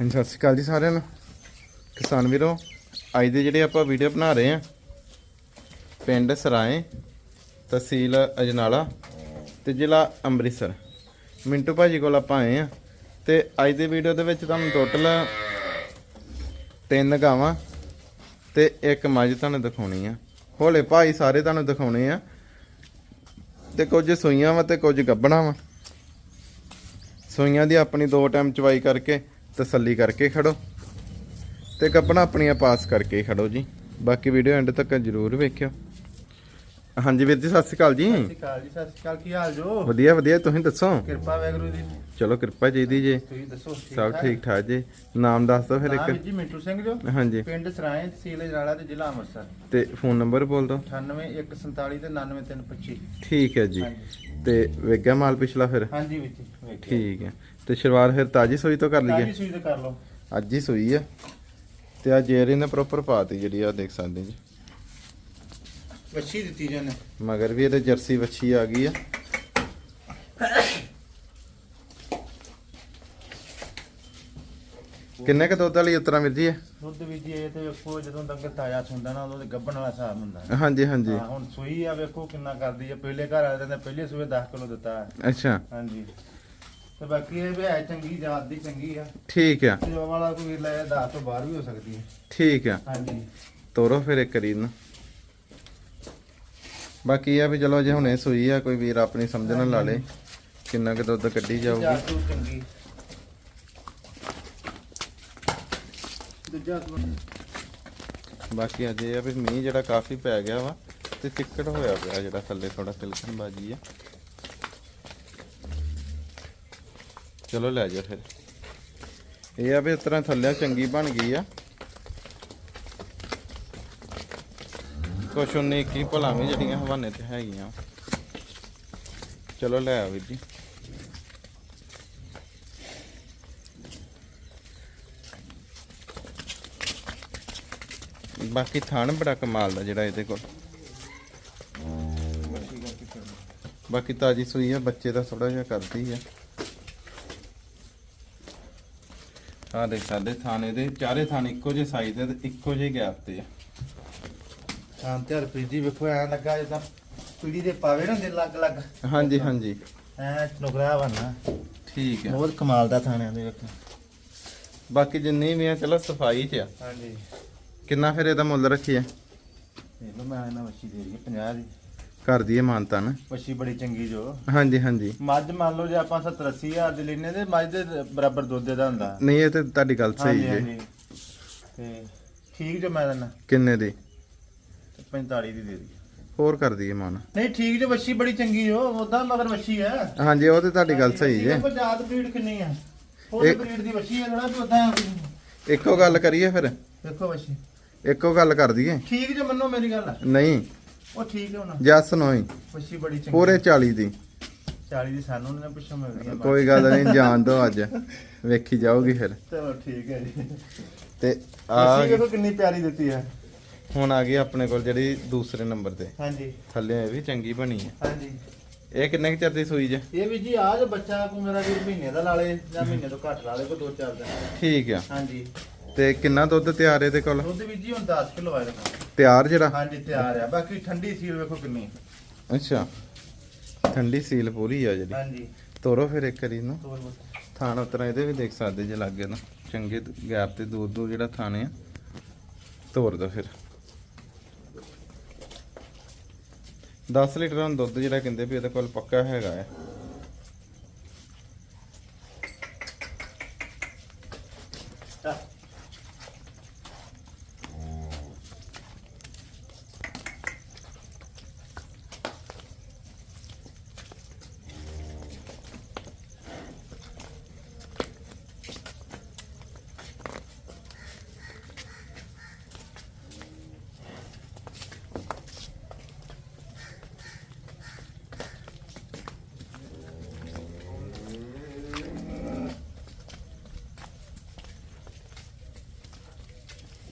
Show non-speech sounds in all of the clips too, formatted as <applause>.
ਹਾਂਜੀ, ਸਤਿ ਸ਼੍ਰੀ ਅਕਾਲ ਜੀ ਸਾਰਿਆਂ ਨੂੰ। ਕਿਸਾਨ ਵੀਰੋ, ਅੱਜ ਦੇ ਜਿਹੜੇ ਆਪਾਂ ਵੀਡੀਓ ਬਣਾ ਰਹੇ ਆ ਪਿੰਡ ਸਰਾਏ, ਤਹਿਸੀਲ ਅਜਨਾਲਾ ਤੇ ਜ਼ਿਲ੍ਹਾ ਅੰਮ੍ਰਿਤਸਰ। ਮਿੰਟੂ ਭਾਜੀ ਕੋਲ ਆਪਾਂ ਆਏ ਆ ਤੇ ਅੱਜ ਦੇ ਵੀਡੀਓ ਦੇ ਵਿੱਚ ਤੁਹਾਨੂੰ ਟੋਟਲ ਤਿੰਨ ਗਾਵਾਂ ਤੇ ਇੱਕ ਮੱਝ ਤੁਹਾਨੂੰ ਦਿਖਾਉਣੀ ਆ। ਹੋਲੇ ਭਾਈ ਸਾਰੇ ਤੁਹਾਨੂੰ ਦਿਖਾਉਣੇ ਆ ਤੇ ਕੁਝ ਸੂਈਆਂ ਵਾ ਤੇ ਕੁਝ ਗੱਬਣਾ ਵਾ। ਸੂਈਆਂ ਦੀ ਆਪਣੀ ਦੋ ਟਾਈਮ ਚਵਾਈ ਕਰਕੇ ਤਸੱਲੀ ਕਰਕੇ ਖੜੋ ਤੇ ਕੱਪਣਾ ਆਪਣੀਆਂ ਪਾਸ ਕਰਕੇ ਖੜੋ ਜੀ। ਬਾਕੀ ਵੀਡੀਓ ਐਂਡ ਤੱਕ ਜਰੂਰ ਵੇਖਿਓ। ਹਾਂਜੀ ਵੀਰ ਜੀ ਸਤਿ ਸ਼੍ਰੀ ਅਕਾਲ ਜੀ। ਸਤਿ ਸ਼੍ਰੀ ਅਕਾਲ ਜੀ ਸਤਿ ਸ਼੍ਰੀ ਅਕਾਲ ਕੀ ਹਾਲ ਜੋ? ਵਧੀਆ ਵਧੀਆ ਤੁਸੀਂ ਦੱਸੋ? ਕਿਰਪਾ ਵੈਗਰੂ ਦੀ ਚਲੋ ਕਿਰਪਾ ਚਾਹੀਦੀ ਜੀ। ਤੁਸੀਂ ਦੱਸੋ ਸਭ ਠੀਕ? ਠਾਕ ਜੀ। ਨਾਮ ਦੱਸ ਦਿਓ ਫਿਰ ਇੱਕ। ਜੀ ਮਿੰਟੂ ਸਿੰਘ ਜੋ। ਹਾਂਜੀ। ਪਿੰਡ ਸਰਾਏ ਤਹਿਸੀਲ ਜਨਾਲਾ ਤੇ ਜ਼ਿਲ੍ਹਾ ਅੰਮ੍ਰਿਤਸਰ। ਤੇ ਫੋਨ ਨੰਬਰ ਬੋਲ ਦਿਓ। 98147 ਤੇ 99325 ਠੀਕ ਹੈ ਜੀ। ਤੇ ਵੇਗਾ ਮਾਲ ਪਿਛਲਾ ਫਿਰ? ਹਾਂਜੀ ਵਿੱਚ ਠੀਕ ਹੈ। ਤੇ ਸ਼ੁਰੂਆਤ ਫਿਰ ਤਾਜੀ ਸੂਈ ਤੋਂ ਕਰ ਲਈਏ? ਤਾਜੀ ਸੂਈ ਤੇ ਕਰ ਲਓ। ਅੱਜ ਹੀ ਸੂਈ ਆ। ਤੇ ਆ ਜੇਰ ਇਹਨੇ ਪ੍ਰੋਪਰ ਪਾਤੀ ਜਿਹੜੀ ਆ ਦੇਖ ਸਕਦੇ ਜੀ। ਵੱਛੀ ਦਿੱਤੀ ਜਨ ਮਗਰ ਵੀ ਇਹਦੇ ਜਰਸੀ ਵੱਛੀ ਆ ਗਈ ਆ। ਕਿੰਨੇ ਕ ਦੁੱਧ ਵਾਲੀ ਉਤਰਾ ਮਿਰਜੀ ਹੈ ਦੁੱਧ ਵੀ ਜੀ ਇਹ ਤੇ ਵੇਖੋ ਜਦੋਂ ਤੱਕ ਤਾਜ਼ਾ ਸੁੰਦਾ ਨਾ ਉਦੋਂ ਤੇ ਗੱਭਣ ਵਾਲਾ ਹਿਸਾਬ ਹੁੰਦਾ। ਹਾਂਜੀ ਹਾਂਜੀ। ਹਾਂ ਹੁਣ ਸੂਈ ਆ ਵੇਖੋ ਕਿੰਨਾ ਕਰਦੀ ਆ। ਪਹਿਲੇ ਘਰ ਵਾਲੇ ਨੇ ਪਹਿਲੇ ਸੂਏ 10 ਕਿਲੋ ਦਿੱਤਾ। ਹੈ। ਅੱਛਾ। ਹਾਂਜੀ। ਤੇ ਬਾਕੀ ਇਹ ਵੀ ਹੈ ਚੰਗੀ ਜਾਤ ਦੀ ਚੰਗੀ ਆ। ਠੀਕ ਆ। ਜੋ ਵਾਲਾ ਕੋਈ ਲੈ 10 ਤੋਂ ਬਾਹਰ ਵੀ ਹੋ ਸਕਦੀ ਹੈ ਠੀਕ ਆ। ਹਾਂਜੀ। ਤੋਰੋ ਫਿਰ ਇੱਕ ਕਰੀ ਨੂੰ ਬਾਕੀ ਇਹ ਆ ਵੀ ਚਲੋ ਜੇ ਹੁਣੇ ਸੂਈ ਆ ਕੋਈ ਵੀਰ ਆਪਣੀ ਸਮਝ ਨਾਲ ਲਾ ਲੇ ਕਿੰਨਾ ਕ ਦੁੱਧ ਕੱਢੀ ਜਾਊਗੀ। ਜਾਤੂ ਚੰਗੀ। ਦੂਜਾ ਸਮਾਂ ਬਾਕੀ ਅੱਜ ਇਹ ਆ ਵੀ ਮੀਂਹ ਜਿਹੜਾ ਕਾਫੀ ਪੈ ਗਿਆ ਵਾ ਤੇ ਚਿੱਕੜ ਹੋਇਆ ਪਿਆ ਜਿਹੜਾ ਥੱਲੇ ਥੋੜਾ ਤਿਲਕਣ ਬਾਜੀ ਆ। ਚਲੋ ਲੈ ਜਾ ਫਿਰ। ਇਹ ਆ ਵੀ ਇਸ ਤਰ੍ਹਾਂ ਥੱਲੇ ਚੰਗੀ ਬਣ ਗਈ ਆ। ਕੁਛ ਉਨੀ ਕੀ ਭਲਾਵੇਂ ਜਿਹੜੀਆਂ ਹਵਾਨੇ ਤੇ ਹੈਗੀਆਂ। ਚਲੋ ਲੈ ਆ ਵੀਰ ਜੀ। ਬਾਕੀ ਥਣ ਬੜਾ ਕਮਾਲ ਦਾ ਜਿਹੜਾ ਇਹਦੇ ਕੋਲ। ਬਾਕੀ ਤਾਜੀ ਸੂਈ ਆ, ਬੱਚੇ ਦਾ ਥੋੜਾ ਜਿਹਾ ਕਰਦੀ ਆ। ਆ ਦੇਖ ਸਾਡੇ ਥਾਣੇ ਦੇ ਚਾਰੇ ਥਾਣ ਇੱਕੋ ਜਿਹੇ ਸਾਈਜ਼ ਦੇ ਤੇ ਇੱਕੋ ਜਿਹੇ ਗੈਪ ਤੇ ਆ। ਸ਼ਾਂਤੀ ਹਰਪ੍ਰੀਤ ਜੀ ਵੇਖੋ ਐ ਲੱਗਾ ਜਿੱਦਾਂ ਪੀੜੀ ਦੇ ਪਾਵੇ ਨਾ ਦੇ ਲੱਗ ਲੱਗ ਹਾਂਜੀ ਹਾਂਜੀ। ਐ ਨੁਕਰਿਆ ਬਣਾ ਠੀਕ ਆ। ਬਹੁਤ ਕਮਾਲ ਦਾ ਥਾਣਿਆਂ ਦੇ ਵੇਖੋ ਬਾਕੀ ਜਿੰਨੀ ਵੀ ਆ ਚਲੋ ਸਫ਼ਾਈ 'ਚ ਆ। ਹਾਂਜੀ। ਕਿੰਨਾ ਫਿਰ ਇਹਦਾ ਮੁੱਲ ਰੱਖੀਏ? ਦੇਖ ਲਓ ਮੈਂ ਇਹਨਾਂ ਵੱਛੀ ਦੇ ਰਹੀ 50 ਦੀ। ਕਰ ਦਈਏ ਮਾਨਤਾ ਨਾ। ਵੱਛੀ ਬੜੀ ਚੰਗੀ ਜੋ। ਹਾਂਜੀ ਹਾਂਜੀ। ਮੱਝ ਮੰਨ ਲਓ ਜੇ ਆਪਾਂ 70 80 ਹਜ਼ਾਰ ਦੀ ਲੈਨੇ ਤੇ ਮੱਝ ਦੇ ਬਰਾਬਰ ਦੁੱਧ ਦਾ ਹੁੰਦਾ। ਨਹੀਂ ਇਹ ਤੇ ਤੁਹਾਡੀ ਗੱਲ ਸਹੀ ਹਾਂਜੀ, ਜੇ। ਹਾਂਜੀ। ਤੇ ਠੀਕ ਜੋ ਮੈਂ ਦਿੰਦਾ। ਕਿੰਨੇ ਦੀ? 45 ਦੀ ਦੇ ਦੀ। ਹੋਰ ਕਰ ਦਈਏ ਮਾਨ ਨਹੀਂ ਠੀਕ ਜੋ ਵੱਛੀ ਬੜੀ ਚੰਗੀ ਜੋ ਉਦਾਂ ਮਗਰ ਵੱਛੀ ਹੈ। ਹਾਂਜੀ ਉਹ ਤੇ ਤੁਹਾਡੀ ਗੱਲ ਸਹੀ ਜੇ ਦੇਖੋ ਜਾਤ ਬਰੀਡ ਕਿੰਨੀ ਆ? ਹੋਰ ਇਹ- ਬਰੀਡ ਦੀ ਵੱਛੀ ਹੈ ਥੋੜਾ ਵੀ ਉਦਾਂ ਇੱਕੋ ਗੱਲ ਕਰੀਏ ਫਿਰ। ਦੇਖੋ ਵੱਛੀ ਇੱਕੋ ਗੱਲ ਕਰ ਦਈਏ। ਠੀਕ ਜੋ ਮੰਨੋ ਮੇਰੀ ਗੱਲ। ਨਹੀਂ। ਉਹ ਠੀਕ ਹੈ ਹੁਣ। ਜੱਸ ਨੋਈ ਵੱਛੀ ਬੜੀ ਚੰਗੀ। ਪੂਰੇ 40 ਦੀ। 40 ਦੀ ਸਾਨੂੰ ਨੇ ਪੁੱਛੋ ਮੈਂ ਵਧੀਆ ਕੋਈ ਗੱਲ ਨਹੀਂ ਜਾਣ ਦੋ ਅੱਜ। ਵੇਖੀ ਜਾਊਗੀ ਫਿਰ। ਚਲੋ ਠੀਕ ਹੈ ਜੀ। ਤੇ ਆ ਵੱਛੀ ਵੇਖੋ ਕਿੰਨੀ ਪਿਆਰੀ ਦਿੱਤੀ ਹੈ ਹੁਣ ਆ ਗਈ ਆਪਣੇ ਕੋਲ ਜਿਹੜੀ ਦੂਸਰੇ ਨੰਬਰ ਤੇ। ਹਾਂਜੀ। ਥੱਲੇ ਇਹ ਵੀ ਚੰਗੀ ਬਣੀ ਹੈ ਹਾਂਜੀ। ਇਹ ਕਿੰਨੇ ਕੁ ਚਿਰ ਦੀ ਸੂਈ ਜੇ? ਇਹ ਵੀ ਜੀ ਆਜ ਬੱਚਾ ਕੋ ਮੇਰਾ ਵੀ ਮਹੀਨੇ ਦਾ ਲਾ ਲੇ ਜਾਂ ਮਹੀਨੇ ਤੋਂ ਘੱਟ ਲਾ ਲੇ ਕੋ ਦੋ ਚਾਰ ਦਿਨ। ਠੀਕ ਆ। ਹਾਂਜੀ। ਤੇ ਕਿੰਨਾ ਦੁੱਧ ਤਿਆਰ ਇਹਦੇ ਕੋਲ? ਦੁੱਧ ਵੀ ਜੀ ਹੁਣ 10 ਕਿਲੋ ਆਇਆ ਤਿਆਰ ਜਿਹੜਾ? ਹਾਂਜੀ ਤਿਆਰ ਆ ਬਾਕੀ ਠੰਡੀ ਸੀਲ ਵੇਖੋ ਕਿੰਨੀ। ਅੱਛਾ। ਠੰਡੀ ਸੀਲ ਪੂਰੀ ਆ ਜਿਹੜੀ। ਹਾਂਜੀ। ਤੋਰੋ ਫਿਰ ਇੱਕ ਵਾਰੀ ਨੂੰ ਤੋਰ। ਥਾਣ ਉਤਰਾ ਇਹਦੇ ਵੀ ਦੇਖ ਸਕਦੇ ਜੇ ਲੱਗੇ ਨਾ ਚੰਗੇ ਗੈਪ ਤੇ ਦੂਰ ਦੂਰ ਜਿਹੜਾ ਥਾਣੇ ਆ। ਤੋਰ ਦੋ ਫਿਰ। 10 ਲੀਟਰ ਦਾ ਦੁੱਧ ਜਿਹੜਾ ਕਹਿੰਦੇ ਵੀ ਇਹਦੇ ਕੋਲ ਪੱਕਾ ਹੈਗਾ ਹੈ।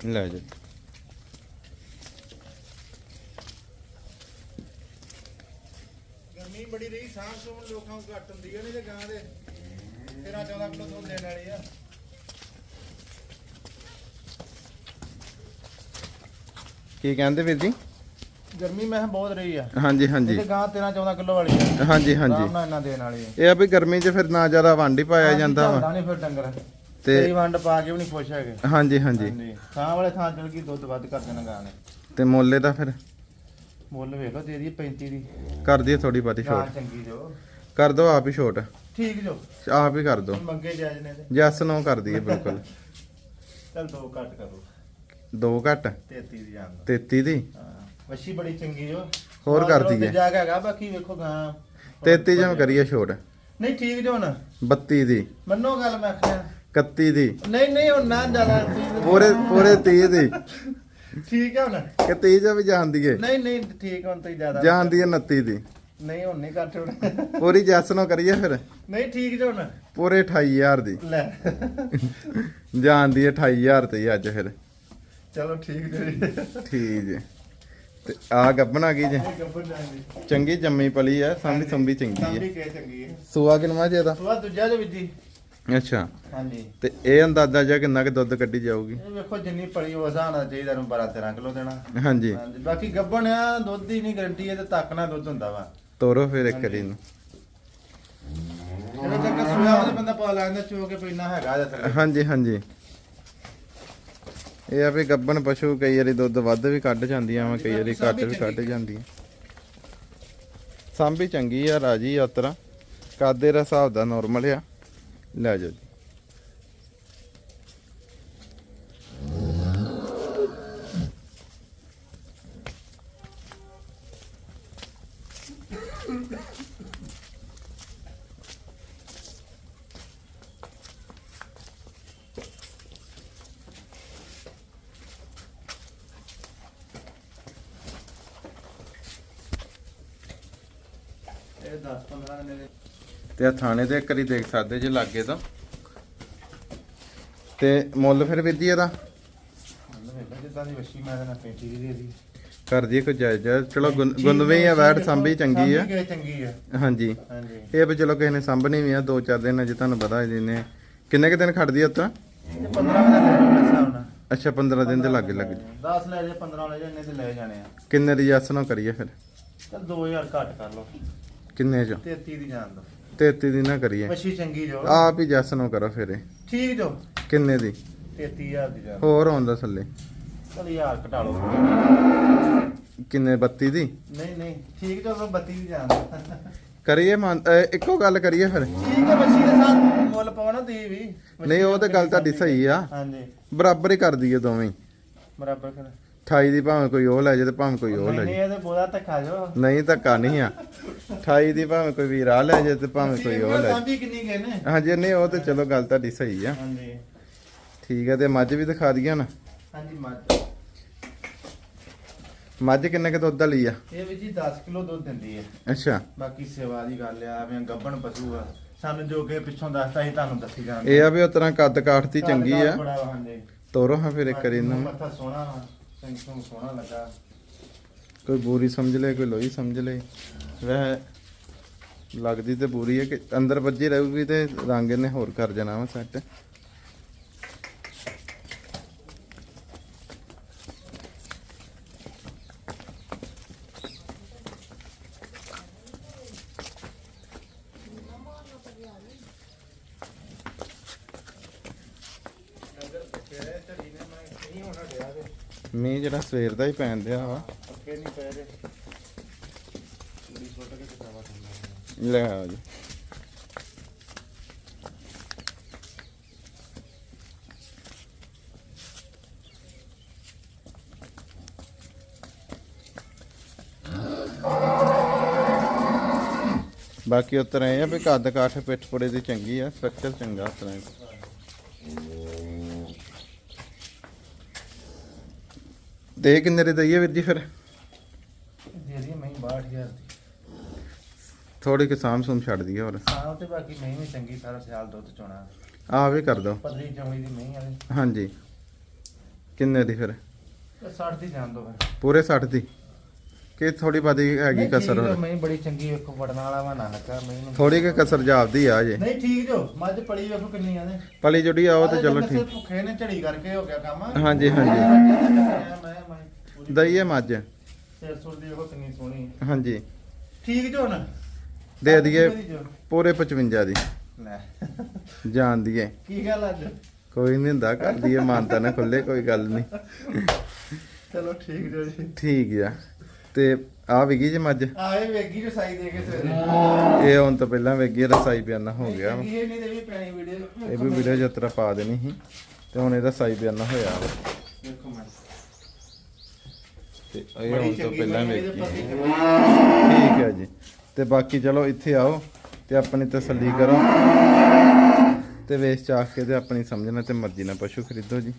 ਲੈ ਜੀ। ਗਰਮੀ ਬੜੀ ਰਹੀ ਸਾਹ ਸੂਹ ਲੋਕਾਂ ਨੂੰ ਘੱਟ ਹੁੰਦੀ ਹੈ ਨਹੀਂ ਤੇ ਗਾਂ ਦੇ। 13 14 ਕਿਲੋ ਦੁੱਧ ਦੇਣ ਵਾਲੀ ਆ। ਕੀ ਕਹਿੰਦੇ ਵੀਰ ਜੀ? ਗਰਮੀ ਮੈਂ ਕਿਹਾ ਬਹੁਤ ਰਹੀ ਆ। ਹਾਂਜੀ ਹਾਂਜੀ। ਤੇ ਗਾਂ 13 14 ਕਿਲੋ ਵਾਲੀ ਆ। ਹਾਂਜੀ ਹਾਂਜੀ। ਆਰਾਮ ਇਹਨਾਂ ਦੇਣ ਵਾਲੀ ਆ। ਇਹ ਆ ਵੀ ਗਰਮੀ 'ਚ ਫਿਰ ਨਾ ਜ਼ਿਆਦਾ ਵੰਡ ਹੀ ਪਾਇਆ ਜਾਂਦਾ ਵਾ। ਨਹੀਂ ਫਿਰ ਡੰਗਰ। ਤੇ ਤੇ ਵੰਡ ਪਾ ਕੇ ਵੀ ਨਹੀਂ ਖੁਸ਼ ਹੈਗੇ। ਹਾਂਜੀ ਹਾਂਜੀ। ਹਾਂਜੀ। ਥਾਂ ਵਾਲੇ ਥਾਂ ਚਲ ਗਈ ਦੁੱਧ ਵੱਧ ਕਰ ਦੇਣਾ ਗਾਂ ਨੇ ਤੇ ਮੁੱਲ ਦਾ ਫਿਰ? ਮੁੱਲ ਵੇਖ ਲਓ ਦੇ ਦੀ 35 ਦੀ। ਕਰ ਦਈਏ ਥੋੜੀ ਬਾਤੀ ਗਾਂ ਛੋਟ। ਚੰਗੀ ਜੋ ਕਰ ਦੋ ਆਪ ਹੀ ਛੋਟ। ਠੀਕ ਜੋ। ਆਪ ਹੀ ਕਰ ਦੋ। ਮੰਗੇ ਜਾਇਜ਼ ਨੇ ਤੇ। ਜੈਸ ਨੋ ਕਰ ਦਈਏ ਬਿਲਕੁਲ। <laughs> ਚਲ ਦੋ ਘੱਟ ਕਰੋ। ਦੋ ਘੱਟ? 33 ਦੀ ਜਾਨ 33 ਦੀ? ਹਾਂ। ਵੱਛੀ ਬੜੀ ਚੰਗੀ ਜੋ ਹੋਰ ਕਰ ਦਈਏ। ਜਾ ਕੇ ਹੈਗਾ ਬਾਕੀ ਵੇਖੋ ਗਾਂ। 33 ਜਮ ਕਰੀਏ ਛੋਟ। ਨਹੀਂ ਠੀਕ ਜੋ ਨਾ 32 ਦੀ। ਮੰਨੋ ਗੱਲ ਮੈਂ ਆਖਿਆ। 31 ਦੀ। ਨਹੀਂ ਨਹੀਂ ਹੁਣ ਨਾ ਜ਼ਿਆਦਾ। ਪੂਰੇ ਪੂਰੇ 30 ਦੀ। ਠੀਕ ਹੈ ਹੁਣ। ਕਿ 30 ਚ ਵੀ ਜਾਣ ਦੀਏ ਨਹੀਂ ਨਹੀਂ ਠੀਕ ਹੁਣ ਤੇ ਜ਼ਿਆਦਾ। ਜਾਣ ਦੀ 29 ਦੀ। ਨਹੀਂ ਹੁਣ ਨਹੀਂ ਘੱਟ ਹੋਣਾ। ਪੂਰੀ ਜੈਸ ਨੋ ਕਰੀਏ ਫਿਰ। ਨਹੀਂ ਠੀਕ ਜੋ ਹੁਣ। ਪੂਰੇ 28000 ਦੀ। ਲੈ। ਜਾਣ ਦੀ 28000 ਤੇ ਅੱਜ ਫਿਰ। ਚਲੋ ਠੀਕ ਜੀ। ਠੀਕ ਜੀ। ਤੇ ਆ ਗੱਬਣ ਆ ਗਈ ਜੇ। ਜਾਂਦੀ ਚੰਗੀ ਜੰਮੀ ਪਲੀ ਆ ਸੰਭੀ ਸੰਭੀ ਚੰਗੀ ਸੰਭੀ ਹੈ ਕੇ ਚੰਗੀ ਹੈ ਸੂਆ ਕਿਨਵਾ ਜੇ ਦਾ? ਸਵਾ ਦੂਜਾ ਜੋ ਵਿੱਜੀ ਅੱਛਾ। ਹਾਂਜੀ। ਤੇ ਇਹ ਅੰਦਾਜ਼ਾ ਜਿਹਾ ਕਿੰਨਾ ਕਿ ਦੁੱਧ ਕੱਢੀ ਜਾਊਗੀ? ਇਹ ਵੇਖੋ ਜਿੰਨੀ ਪੜੀ ਉਹ ਹਿਸਾਬ ਨਾਲ ਚਾਹੀਦਾ ਨੂੰ 12 13 ਕਿਲੋ ਦੇਣਾ। ਹਾਂਜੀ। ਹਾਂਜੀ ਬਾਕੀ ਗੱਬਣ ਆ ਦੁੱਧ ਦੀ ਨਹੀਂ ਗਰੰਟੀ ਹੈ ਤੇ ਤੱਕ ਨਾਲ ਦੁੱਧ ਹੁੰਦਾ ਵਾ। ਤੋਰੋ ਫਿਰ ਇੱਕ ਵਾਰੀ ਨੂੰ ਜਿਹੜਾ ਤੱਕ ਸੂਆ ਉਹਦੇ ਬੰਦਾ ਪਾ ਲੈਂਦਾ ਚੋ ਕੇ ਪੈਣਾ ਹੈਗਾ ਜਾਂ ਥੱਲੇ। ਹਾਂਜੀ ਹਾਂਜੀ। ਇਹ ਆ ਵੀ ਗੱਬਣ ਪਸ਼ੂ ਕਈ ਵਾਰੀ ਦੁੱਧ ਵੱਧ ਵੀ ਕੱਢ ਜਾਂਦੀਆਂ ਵਾ ਕਈ ਵਾਰੀ ਘੱਟ ਵੀ ਕੱਢ ਜਾਂਦੀਆਂ। ਸਾਂਭੀ ਚੰਗੀ ਆ ਰਾਜੀ ਯਾਤਰਾ ਕਾਦੇ ਦਾ ਹਿਸਾਬ ਦਾ ਨਾਰਮਲ ਆ। ਲੈ ਜਾਓ ਜੀ। ਇਹ 10 15 ਦਿਨ ਦੇ ਤੇ ਆ ਥਾਣੇ ਤੇ ਇੱਕ ਵਾਰੀ ਦੇਖ ਸਕਦੇ ਜੇ ਲਾਗੇ ਤਾਂ। ਤੇ ਮੁੱਲ ਫਿਰ ਜੀ ਇਹਦਾ? ਜਿੱਦਾਂ ਦੀ ਵੱਛੀ ਮੈਂ ਤਾਂ ਪੇਟੀ ਦੀ ਦੇ ਦੀ ਕਰ ਦਈਏ ਕੋਈ ਜਾਇਜ਼ ਚਲੋ ਗੁੰਦਵੇਂ ਆ ਵੈੜ ਸਾਂਭੀ ਚੰਗੀ ਆ। ਚੰਗੀ ਆ। ਹਾਂਜੀ। ਇਹ ਵੀ ਚਲੋ ਕਿਸੇ ਨੇ ਸਾਂਭਣੀ ਵੀ ਆ ਦੋ ਚਾਰ ਦਿਨ ਅਜੇ ਤੁਹਾਨੂੰ ਪਤਾ ਹੈ ਜਿੰਨੇ ਕਿੰਨੇ ਕੁ ਦਿਨ ਖੜਦੀ ਆ ਇਹ 15 ਦਿਨ ਲੈ ਜਾਓ ਹਿਸਾਬ ਨਾਲ। ਅੱਛਾ 15 ਦਿਨ ਦੇ ਲਾਗੇ ਲੱਗ ਜਾ 10 ਲੈ ਜੇ 15 ਲੈ ਜੇ ਇੰਨੇ ਤੇ ਲੈ ਜਾਣੇ ਆ। ਕਿੰਨੇ ਦੀ ਜੱਸ ਨਾ ਕਰੀਏ ਫਿਰ? ਚਲ 2000 ਘੱਟ ਕਰ ਲਓ। ਕਿੰਨੇ ਚ? 33 ਦੀ ਜਾਣ ਦੋ। 33 ਦੀ ਨਾ ਕਰੀਏ। ਵੱਛੀ ਚੰਗੀ ਜੋ। ਆਪ ਹੀ ਜੱਸ ਨਾ ਕਰੋ ਫਿਰ। ਠੀਕ ਜੋ। ਕਿੰਨੇ ਦੀ? 33000 ਦੀ ਜਾਣ ਹੋਰ ਆਉਂਦਾ ਥੱਲੇ। ਚਲ ਯਾਰ ਘਟਾ ਲਓ। ਕਿੰਨੇ 32 ਦੀ? ਨਹੀਂ ਨਹੀਂ। ਠੀਕ ਜੋ ਫਿਰ 32 ਦੀ ਜਾਣ ਕਰੀਏ ਮੰਨ- ਇੱਕੋ ਗੱਲ ਕਰੀਏ ਫਿਰ। ਠੀਕ ਹੈ ਵੱਛੀ ਦੇ ਸਾਥ ਮੁੱਲ ਪਾਉਣਾ ਦੀ ਵੀ। ਨਹੀਂ ਉਹ ਤੇ ਗੱਲ ਤੁਹਾਡੀ ਸਹੀ ਆ। ਹਾਂਜੀ। ਬਰਾਬਰ ਹੀ ਕਰ ਦਈਏ ਦੋਵੇਂ। ਹੀ। ਬਰਾਬਰ ਕਰ। 28 ਦੀ ਭਾਵੇਂ ਕੋਈ ਉਹ ਲੈ ਜਾਏ ਤੇ ਭਾਵੇਂ ਕੋਈ ਉਹ ਲੈ ਨਹੀਂ ਜਾਏ। ਇਹ ਤੇ ਬੋਲਾ ਧੱਕਾ ਜੋ। ਨਹੀਂ ਧੱਕਾ ਨਹੀਂ ਆ। 28 ਦੀ ਭਾਵੇਂ ਕੋਈ ਵੀਰ ਆ ਲੈ ਜਾਏ ਤੇ ਭਾਵੇਂ ਕੋਈ ਉਹ ਲੈ ਸਾਂਭੀ ਕਿੰਨੀ ਗਏ ਨੇ? ਹਾਂਜੀ ਨਹੀਂ ਉਹ ਤੇ ਚਲੋ ਗੱਲ ਤੁਹਾਡੀ ਸਹੀ ਆ। ਹਾਂਜੀ। ਠੀਕ ਹੈ ਤੇ ਮੱਝ ਵੀ ਦਿਖਾ ਦਈਏ ਨਾ ਹਾਂਜੀ ਮੱਝ। ਮੱਝ ਕਿੰਨੇ ਕੁ ਦੁੱਧ ਵਾਲੀ ਆ? ਇਹ ਵੀ ਜੀ 10 ਕਿਲੋ ਦੁੱਧ ਦਿੰਦੀ ਹੈ ਅੱਛਾ। ਬਾਕੀ ਸੇਵਾ ਦੀ ਗੱਲ ਆ ਐਵੇਂ ਗੱਬਣ ਪਸ਼ੂ ਆ। ਸਾਨੂੰ ਜੋ ਕਿ ਪਿੱਛੋਂ ਦੱਸਦਾ ਸੀ ਤੁਹਾਨੂੰ ਦੱਸੀ ਜਾਂਦੇ ਇਹ ਆ ਵੀ ਉਹ ਤਰ੍ਹਾਂ ਕੱਦ ਕਾਠ ਦੀ ਚੰਗੀ ਆ। ਤੋਰੋ ਹਾਂ ਫਿਰ ਇੱਕ ਵਾਰੀ ਇਹਨੂੰ। ਮੱਥਾ ਸੋਹਣਾ ਸਿੰਘ ਸੋਹਣਾ ਲੱਗਾ। ਕੋਈ ਬੋਰੀ ਸਮਝ ਲੇ, ਕੋਈ ਲੋਈ ਸਮਝ ਲਏ ਵੈਸੇ ਲੱਗਦੀ ਤੇ ਬੂਰੀ ਹੈ ਕਿ ਅੰਦਰ ਵੱਜੀ ਰਹੂਗੀ ਤੇ ਰੰਗ ਇਹਨੇ ਹੋਰ ਕਰ ਜਾਣਾ ਵਾ ਸੈੱਟ ਮੀਂਹ ਜਿਹੜਾ ਸਵੇਰ ਦਾ ਹੀ ਪੈਣ ਦਿਆ ਵਾ। ਲੈ ਆਓ ਜੀ। ਬਾਕੀ ਉਤਰ ਇਹ ਆ ਵੀ ਕੱਦ ਕਾਠ ਪਿੱਠਪੁੜੇ ਦੀ ਚੰਗੀ ਆ ਸਟਰਕਚਰ ਚੰਗਾ ਉਸ ਤਰ੍ਹਾਂ। ਦੇ ਕਿੰਨੇ ਦੇ ਦਈਏ ਵੀਰ ਜੀ ਫਿਰ? ਦੇ ਦੀ ਮੈਂ 62000 ਦੀ। ਥੋੜੀ ਕਿ ਸਾਂਭ ਸੁਮ ਛੱਡ ਦਈਏ ਹੋਰ। ਹਾਂ ਤੇ ਬਾਕੀ ਮੈਂ ਵੀ ਚੰਗੀ ਸਾਰਾ ਸਿਆਲ ਦੁੱਧ ਚੋਣਾ। ਆਹ ਵੀ ਕਰ ਦੋ। ਪਤਲੀ ਚੌੜੀ ਦੀ ਮੈਂ ਆਲੇ ਹਾਂਜੀ। ਕਿੰਨੇ ਦੀ ਫਿਰ? ਤੇ 60 ਦੀ ਜਾਣ ਦੋ ਫਿਰ। ਪੂਰੇ 60 ਦੀ? ਕਿ ਥੋੜੀ ਬਾਦੀ ਹੈਗੀ ਕਸਰ ਆ, ਹੋਰ? ਮੈਂ ਬੜੀ ਚੰਗੀ ਵੇਖੋ ਵੜਨ ਵਾਲਾ ਵਾ ਨਾ ਲੱਗਾ ਮੈਂ ਥੋੜੀ ਕਿ ਕਸਰ ਜਾਪਦੀ ਆ ਜੇ। ਨਹੀਂ ਠੀਕ ਜੋ ਮੱਝ ਪੜੀ ਵੇਖੋ ਕਿੰਨੀ ਆ ਨੇ। ਪਲੀ ਜੁੜੀ ਆ ਉਹ ਤੇ ਚਲੋ ਠੀਕ। ਭੁੱਖੇ ਨੇ ਝੜੀ ਕਰਕੇ ਹੋ ਗਿਆ ਕੰਮ। ਹਾਂਜੀ ਹਾਂਜੀ। ਮੈਂ ਮੈਂ ਦਈਏ ਮੱਝ। ਸਿਰ ਸੁਰ ਦੀ ਉਹ ਕਿੰਨੀ ਸੋਹਣੀ ਹਾਂਜੀ। ਠੀਕ ਜੋ ਨਾ ਦੇ ਦਈਏ ਪੂਰੇ 55 ਦੀ। ਲੈ। ਜਾਣ ਦੀਏ ਕੀ ਗੱਲ ਅੱਜ? ਕੋਈ ਨਹੀਂ ਹੁੰਦਾ ਕਰ ਦਈਏ ਮਾਨਤਾ ਨਾ ਖੁੱਲੇ ਕੋਈ ਗੱਲ ਨਹੀਂ। ਚਲੋ ਠੀਕ ਜੋ ਜੀ ਠੀਕ ਆ। ਤੇ ਆ ਵਿਗੀ ਜੀ ਮੱਝ ਆਏ ਵੇਗੀ ਜੋ ਸਾਈ ਦੇ ਕੇ ਸਵੇਰੇ। ਇਹ ਹੁਣ ਤੋਂ ਪਹਿਲਾਂ ਵੇਗੀ ਰਸਾਈ ਪਿਆਨਾ ਹੋ ਗਿਆ। ਇਹ ਨਹੀਂ ਤੇ ਵੀ ਪੈਣੀ ਵੀਡੀਓ ਇਹ ਵੀ ਵੀਡੀਓ ਯਾਤਰਾ ਪਾ ਦੇਣੀ ਸੀ ਤੇ ਹੁਣ ਇਹਦਾ ਸਾਈ ਪਿਆਨਾ ਹੋਇਆ ਵਾ। ਦੇਖੋ ਮੈਂ। ਤੇ ਇਹ ਹੁਣ ਤੋਂ ਪਹਿਲਾਂ ਠੀਕ ਹੈ ਜੀ। ਤੇ ਬਾਕੀ ਚਲੋ ਇੱਥੇ ਆਓ ਤੇ ਆਪਣੀ ਤਸੱਲੀ ਕਰੋ। ਤੇ ਵੇਚ ਚਾਖ ਕੇ ਤੇ ਆਪਣੀ ਸਮਝਣਾ ਤੇ ਮਰਜ਼ੀ ਨਾਲ ਪਸ਼ੂ ਖਰੀਦੋ ਜੀ।